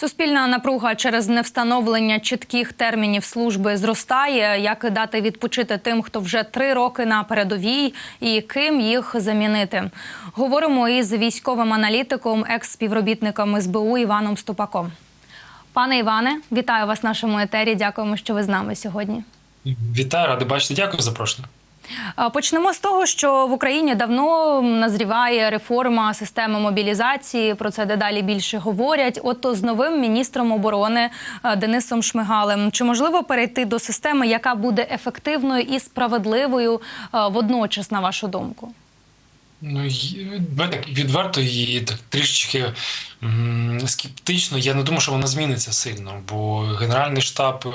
Суспільна напруга через невстановлення чітких термінів служби зростає. Як дати відпочити тим, хто вже три роки на передовій, і ким їх замінити? Говоримо із військовим аналітиком, екс-співробітником СБУ Іваном Ступаком. Пане Іване, вітаю вас в нашому етері. Дякуємо, що ви з нами сьогодні. Вітаю, радий бачити. Дякую за запрошення. Почнемо з того, що в Україні давно назріває реформа системи мобілізації. Про це дедалі більше говорять. От з новим міністром оборони Денисом Шмигалем. Чи можливо перейти до системи, яка буде ефективною і справедливою водночас, на вашу думку? Ну так відверто і так трішечки скептично. Я не думаю, що вона зміниться сильно, бо Генеральний штаб, е,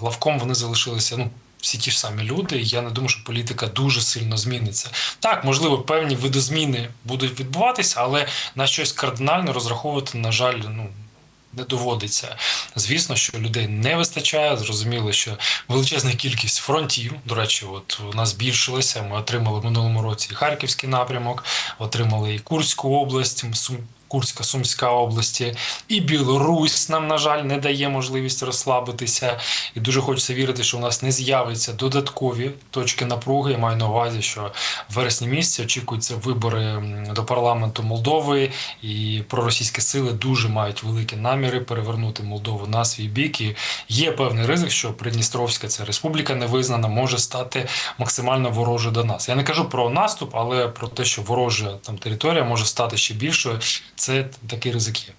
главком вони залишилися. Ну. Всі ті ж самі люди, і я не думаю, що політика дуже сильно зміниться. Так, можливо, певні видозміни будуть відбуватися, але на щось кардинально розраховувати, на жаль, ну не доводиться. Звісно, що людей не вистачає. Зрозуміло, що величезна кількість фронтів. До речі, от у нас збільшилася. Ми отримали в минулому році і Харківський напрямок, отримали і Курську область. Курська, Сумська області, і Білорусь нам, на жаль, не дає можливість розслабитися. І дуже хочеться вірити, що у нас не з'являться додаткові точки напруги. Я маю на увазі, що в вересні місяці очікуються вибори до парламенту Молдови, і проросійські сили дуже мають великі наміри перевернути Молдову на свій бік. І є певний ризик, що Придністровська ця республіка невизнана може стати максимально ворожою до нас. Я не кажу про наступ, але про те, що ворожа там територія може стати ще більшою. Це такий ризик є.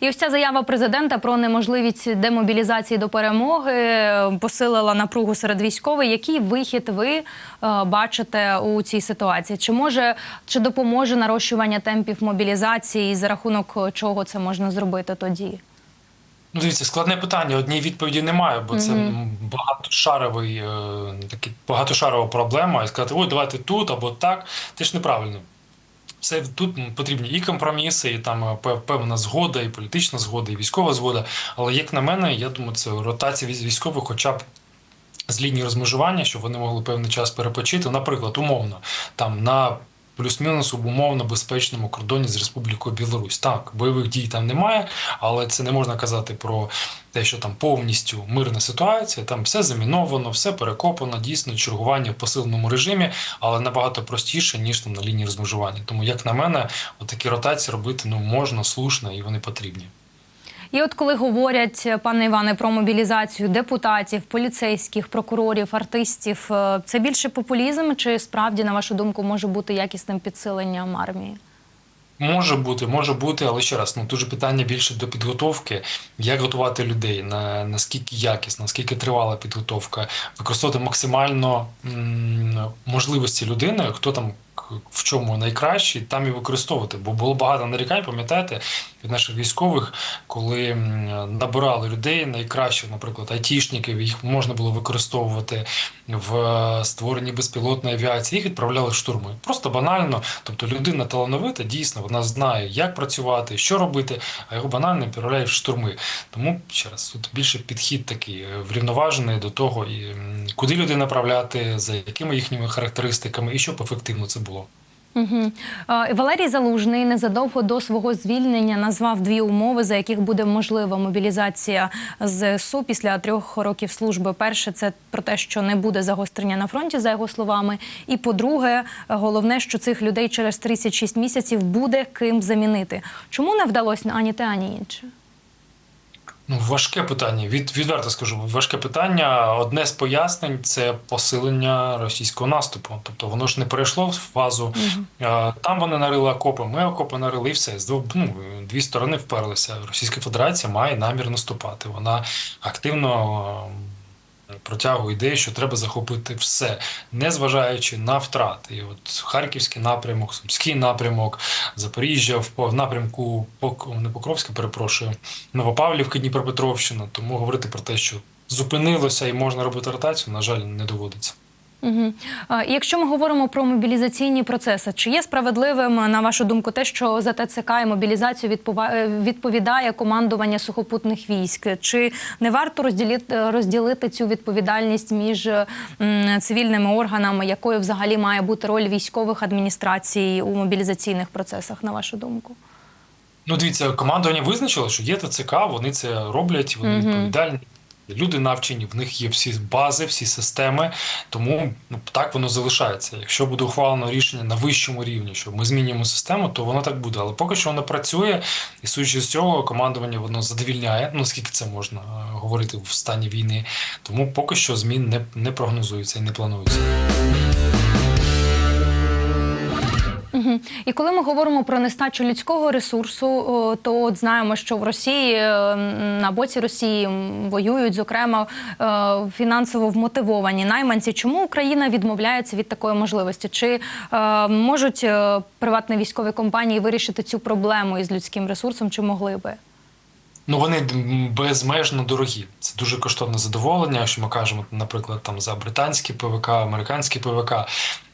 І ось ця заява президента про неможливість демобілізації до перемоги е, посилила напругу серед військових. Який вихід ви е, бачите у цій ситуації? Чи може чи допоможе нарощування темпів мобілізації, і за рахунок чого це можна зробити тоді? Ну, дивіться, складне питання. Однієї відповіді немає, бо це м, багатошаровий, е, такий багатошарова проблема. І сказати, ой, давайте тут або так, це ж неправильно. Все тут потрібні і компроміси, і там е, певна згода, і політична згода, і військова згода. Але як на мене, я думаю, це ротація військових, хоча б з лінії розмежування, щоб вони могли певний час перепочити. Наприклад, умовно, там на плюс-мінус умовно безпечному кордоні з Республікою Білорусь. Так, бойових дій там немає, але це не можна казати про те, що там повністю мирна ситуація. Там все заміновано, все перекопано, дійсно чергування в посиленому режимі, але набагато простіше ніж там на лінії розмежування. Тому, як на мене, отакі ротації робити ну можна, слушно і вони потрібні. І от коли говорять, пане Іване, про мобілізацію депутатів, поліцейських, прокурорів, артистів, е, це більше популізм, чи справді, на вашу думку, може бути якісним підсиленням армії? Може бути, може бути, але ще раз, ну дуже питання більше до підготовки. Як готувати людей, на наскільки якісна, наскільки тривала підготовка, використовувати максимально м, можливості людини, хто там в чому найкращий, там і використовувати. Бо було багато нарікань, пам'ятаєте, від наших військових, коли набирали людей найкращих, наприклад, айтішників, їх можна було використовувати в е, створенні безпілотної авіації, їх відправляли в штурми. Просто банально. Тобто людина талановита, дійсно, вона знає, як працювати, що робити, а його банально відправляють в штурми. Тому ще раз, тут більше підхід такий е, врівноважений до того, і, куди людей направляти, за якими їхніми характеристиками, і щоб ефективно це було. Угу. Валерій Залужний незадовго до свого звільнення назвав дві умови, за яких буде можлива мобілізація ЗСУ після трьох років служби. Перше, це про те, що не буде загострення на фронті, за його словами. І по-друге, головне, що цих людей через 36 місяців буде ким замінити. Чому не вдалося ані те, ані інше? Ну, важке питання. Від відверто скажу, важке питання. Одне з пояснень це посилення російського наступу. Тобто воно ж не перейшло в фазу. Угу. Там вони нарили окопи, ми окопи нарили і все. З двох ну, дві сторони вперлися. Російська Федерація має намір наступати. Вона активно. Е, ідеї, що треба захопити все, не зважаючи на втрати. І от Харківський напрямок, Сумський напрямок, Запоріжжя в напрямку не Покровська, перепрошую, Новопавлівка, Дніпропетровщина. Тому говорити про те, що зупинилося і можна робити ротацію, на жаль, не доводиться. Угу. І якщо ми говоримо про мобілізаційні процеси, чи є справедливим, на вашу думку, те, що за ТЦК і мобілізацію е, відповідає командування сухопутних військ? Чи не варто розділити, розділити цю відповідальність між цивільними органами, якою взагалі має бути роль військових адміністрацій у мобілізаційних процесах, на вашу думку? Ну, дивіться, командування визначило, що є ТЦК, вони це роблять, вони Мгм. відповідальні. Люди навчені, в них є всі бази, всі системи, тому ну, так воно залишається. Якщо буде ухвалено рішення на вищому рівні, що ми змінюємо систему, то воно так буде. Але поки що воно працює, і судячи з цього, командування воно задовільняє, ну це можна е, говорити в стані війни. Тому поки що змін не, не прогнозується і не планується. І коли ми говоримо про нестачу людського ресурсу, то от знаємо, що в Росії е, на боці Росії воюють, зокрема, е, фінансово вмотивовані найманці. Чому Україна відмовляється від такої можливості? Чи е, можуть приватні військові компанії вирішити цю проблему із людським ресурсом? Чи могли би? Ну, вони безмежно дорогі. Це дуже коштовне задоволення, якщо ми кажемо, наприклад, там за британські ПВК, американські ПВК.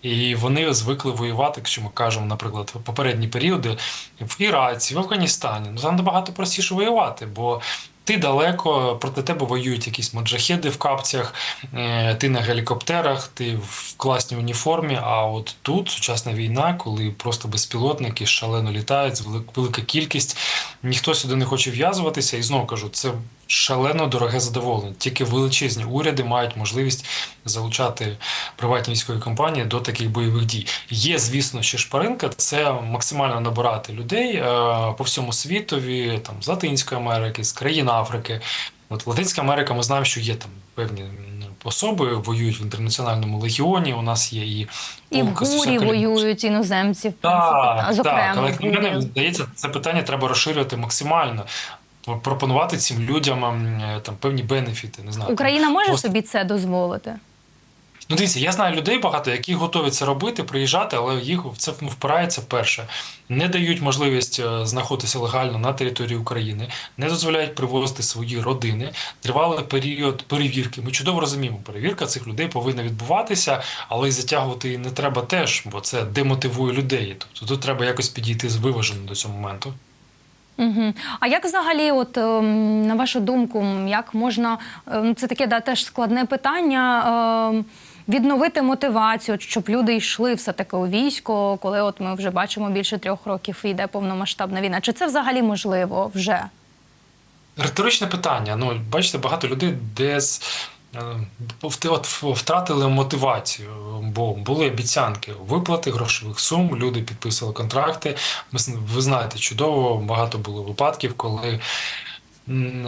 І вони звикли воювати, якщо ми кажемо, наприклад, в попередні періоди в Іраці, в Афганістані. Ну там набагато простіше воювати, бо ти далеко, проти тебе воюють якісь маджахеди в капцях, е, ти на гелікоптерах, ти в класній уніформі. А от тут сучасна війна, коли просто безпілотники шалено літають, велик- велика кількість, ніхто сюди не хоче в'язуватися. І знову кажу, це шалено дороге задоволення. Тільки величезні уряди мають можливість залучати приватні військові компанії до таких бойових дій. Є, звісно, ще шпаринка, це максимально набирати людей е, по всьому світові, там з Латинської Америки, з країн Африки. От Латинська Америка, ми знаємо, що є там певні особи, воюють в інтернаціональному легіоні. У нас є і І в гурі воюють іноземці, в принципі, Так, та, зокрема. так, але гурі. здається, це питання треба розширювати максимально. Пропонувати цим людям ем, е, там певні бенефіти. Не знаю, там, Україна може пост... собі це дозволити? Ну, дивіться, я знаю людей багато, які готові це робити, приїжджати, але їх в це ну, впирається перше. Не дають можливість е, знаходитися легально на території України, не дозволяють привозити свої родини. Тривалий період перевірки. Ми чудово розуміємо, перевірка цих людей повинна відбуватися, але й затягувати її не треба теж, бо це демотивує людей. Тобто тут треба якось підійти з виважено до цього моменту. Угу. А як взагалі, от ем, на вашу думку, як можна ем, це таке да, теж складне питання. ем, Відновити мотивацію, щоб люди йшли все таки у військо, коли от ми вже бачимо більше трьох років йде повномасштабна війна. Чи це взагалі можливо вже? Риторичне питання. Ну, бачите, багато людей десь е, от втратили мотивацію, бо були обіцянки виплати грошових сум, люди підписували контракти. Ви знаєте, чудово, багато було випадків, коли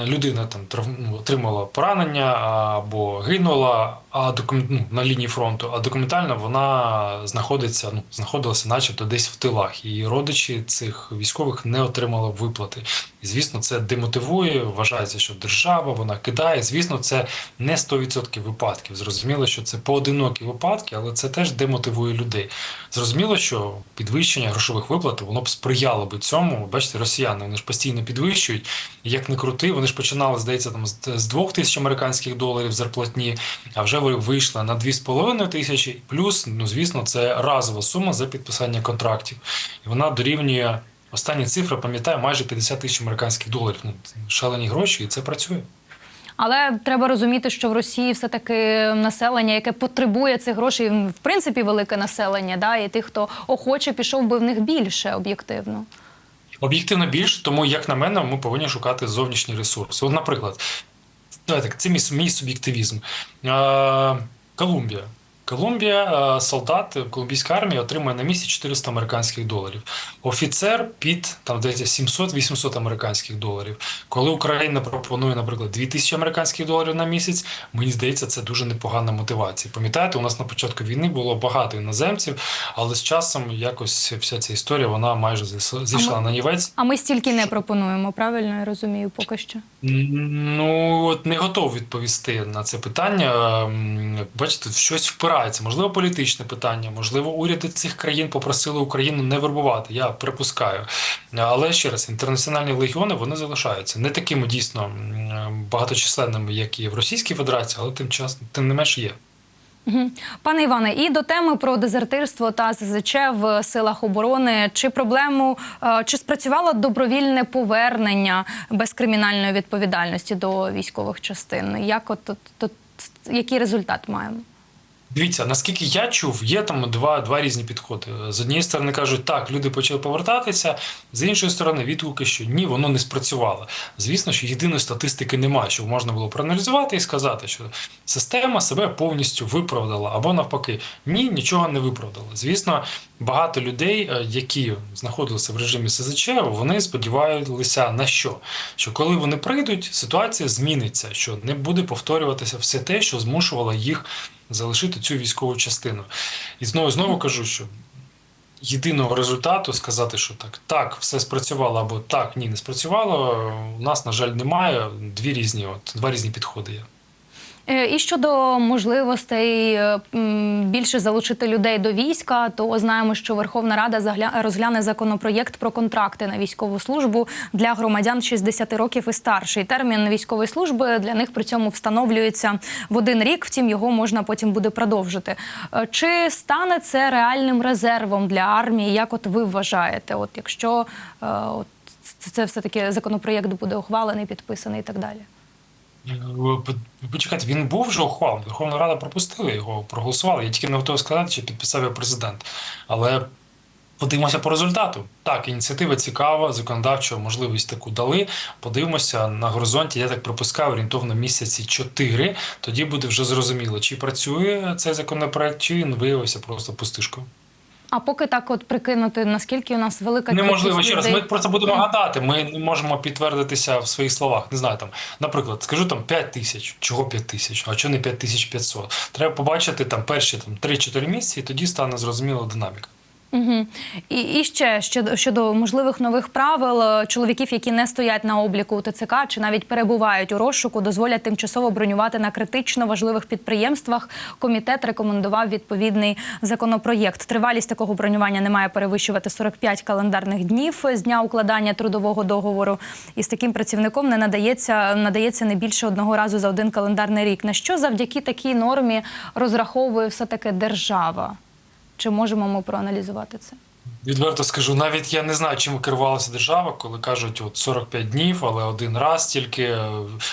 людина там ну, отримала поранення або гинула а документ, ну, на лінії фронту, а документально вона знаходиться, ну, знаходилася начебто десь в тилах. І родичі цих військових не отримали виплати. І звісно, це демотивує. Вважається, що держава вона кидає. Звісно, це не 100% випадків. Зрозуміло, що це поодинокі випадки, але це теж демотивує людей. Зрозуміло, що підвищення грошових виплат воно б сприяло би цьому. Bачите, росіяни вони ж постійно підвищують. Як не крути, вони ж починали, здається, там з 2 тисяч американських доларів зарплатні, а вже ви- вийшла на 2,5 тисячі. Плюс, ну звісно, це разова сума за підписання контрактів. І вона дорівнює. Останні цифри, пам'ятаю, майже 50 тисяч американських доларів. Ну, шалені гроші, і це працює. Але треба розуміти, що в Росії все таки населення, яке потребує цих грошей, в принципі, велике населення, да, і тих, хто охоче, пішов би в них більше об'єктивно. Об'єктивно більше, тому, як на мене, ми повинні шукати зовнішні ресурси. От, наприклад, давайте, це мій, мій суб'єктивізм. Колумбія. Колумбія, е, солдат колумбійської армії отримує на місяць 400 американських доларів. Офіцер під там здається 700-800 американських доларів. Коли Україна пропонує, наприклад, 2000 американських доларів на місяць, мені здається, це дуже непогана мотивація. Пам'ятаєте, у нас на початку війни було багато іноземців, але з часом якось вся ця історія вона майже зійшла- на нівець. А ми стільки не пропонуємо, правильно я розумію, поки що. Ну от не готов відповісти на це питання. Ем, Бачите, щось впирається. Можливо, політичне питання, можливо, уряди цих країн попросили Україну не вербувати. Я припускаю. Але ще раз, інтернаціональні легіони вони залишаються не такими дійсно багаточисленними, як і в Російській Федерації, але тим часом тим не менш є. Пане Іване, і до теми про дезертирство та ЗЗЧ в силах оборони. Чи проблему е, чи спрацювало добровільне повернення без кримінальної відповідальності до військових частин? Як от, от, от який результат маємо? Дивіться, наскільки я чув, є там два, два різні підходи. З однієї сторони кажуть, так, люди почали повертатися, з іншої сторони, відгуки, що ні, воно не спрацювало. Звісно, що єдиної статистики немає, щоб можна було проаналізувати і сказати, що система себе повністю виправдала, або навпаки, ні, нічого не виправдала. Звісно, багато людей, е, які знаходилися в режимі СЗЧ, вони сподівалися на що? Що коли вони прийдуть, ситуація зміниться, що не буде повторюватися все те, що змушувало їх залишити цю військову частину. І знову знову кажу, що єдиного результату сказати, що так, так, все спрацювало, або так, ні, не спрацювало, у нас, на жаль, немає. Дві різні, от, два різні підходи є. Е, І щодо можливостей е, більше залучити людей до війська, то знаємо, що Верховна Рада розгляне законопроєкт про контракти на військову службу для громадян 60 років і старший. Термін військової служби для них при цьому встановлюється в один рік. Втім, його можна потім буде продовжити. Е, Чи стане це реальним резервом для армії? Як от ви вважаєте? От якщо от це все таки законопроєкт буде ухвалений, підписаний і так далі? Почекайте, він був вже ухвалений. Верховна Рада пропустила його, проголосувала. Я тільки не готовий сказати, чи підписав його президент. Але подивимося по результату. Так, ініціатива цікава, законодавчо можливість таку дали. Подивимося на горизонті. Я так припускаю, орієнтовно місяці 4. Тоді буде вже зрозуміло, чи працює цей законопроект, чи він виявився просто пустишкою. А поки так от прикинути, наскільки у нас велика Неможливо ще людей... раз. Ми просто будемо гадати. Ми не можемо підтвердитися в своїх словах. Не знаю, там, наприклад, скажу там 5 тисяч. Чого 5 тисяч? А чого не 5500? Треба побачити там перші там 3-4 місяці, і тоді стане зрозуміла динаміка. Угу. І, і ще щодо, щодо можливих нових правил, е, чоловіків, які не стоять на обліку у ТЦК чи навіть перебувають у розшуку, дозволять тимчасово бронювати на критично важливих підприємствах. Комітет рекомендував відповідний законопроєкт. Тривалість такого бронювання не має перевищувати 45 календарних днів з дня укладання трудового договору. І з таким працівником не надається надається не більше одного разу за один календарний рік. На що завдяки такій нормі розраховує все таки держава? Чи можемо ми проаналізувати це? Відверто скажу, навіть я не знаю, чим керувалася держава, коли кажуть от 45 днів, але один раз тільки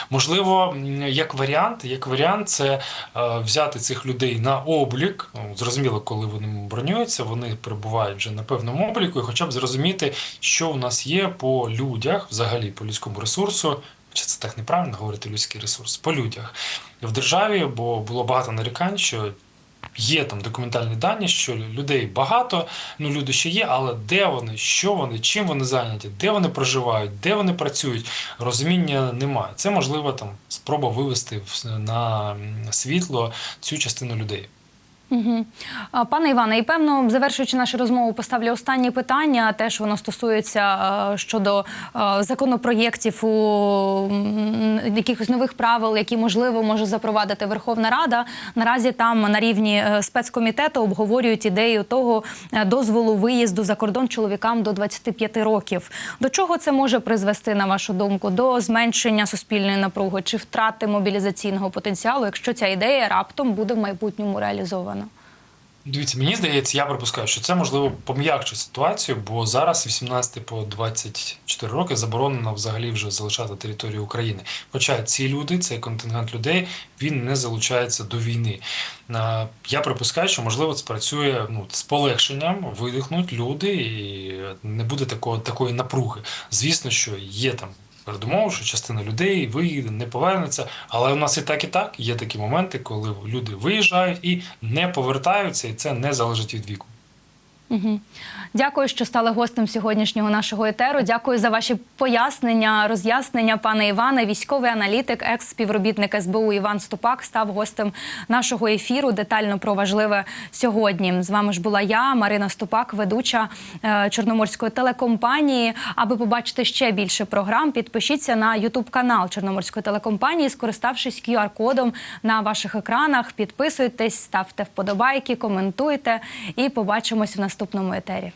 можливо, як варіант, як варіант, це е, взяти цих людей на облік. Ну, зрозуміло, коли вони бронюються, вони перебувають вже на певному обліку, і хоча б зрозуміти, що у нас є по людях, взагалі по людському ресурсу. Чи це так неправильно говорити людський ресурс по людях в державі, бо було багато нарікань, що Є там документальні дані, що людей багато, ну люди ще є, але де вони, що вони, чим вони зайняті, де вони проживають, де вони працюють, розуміння немає. Це можливо там спроба вивести на світло цю частину людей. Пане Іване, і певно, завершуючи нашу розмову, поставлю останнє питання. Теж воно стосується е, щодо е, законопроєктів у якихось нових правил, які можливо може запровадити Верховна Рада. Наразі там на рівні е, спецкомітету обговорюють ідею того дозволу виїзду за кордон чоловікам до 25 років. До чого це може призвести, на вашу думку? До зменшення суспільної напруги чи втрати мобілізаційного потенціалу, якщо ця ідея раптом буде в майбутньому реалізована? Дивіться, мені здається, я припускаю, що це можливо пом'якче ситуацію, бо зараз 18 по 24 роки заборонено взагалі вже залишати територію України. Хоча ці люди, цей контингент людей, він не залучається до війни. Я припускаю, що можливо це працює ну, з полегшенням, видихнуть люди, і не буде такого такої напруги. Звісно, що є там. Передумови, що частина людей виїде, не повернеться. Але у нас і так, і так є такі моменти, коли люди виїжджають і не повертаються, і це не залежить від віку. Угу. Дякую, що стали гостем сьогоднішнього нашого етеру. Дякую за ваші пояснення, роз'яснення, пане Іване. Військовий аналітик, екс-співробітник СБУ Іван Ступак став гостем нашого ефіру. Детально про важливе сьогодні. З вами ж була я, Марина Ступак, ведуча е, Чорноморської телекомпанії. Аби побачити ще більше програм, підпишіться на Ютуб канал Чорноморської телекомпанії, скориставшись QR-кодом на ваших екранах. Підписуйтесь, ставте вподобайки, коментуйте і побачимось в наступному етері.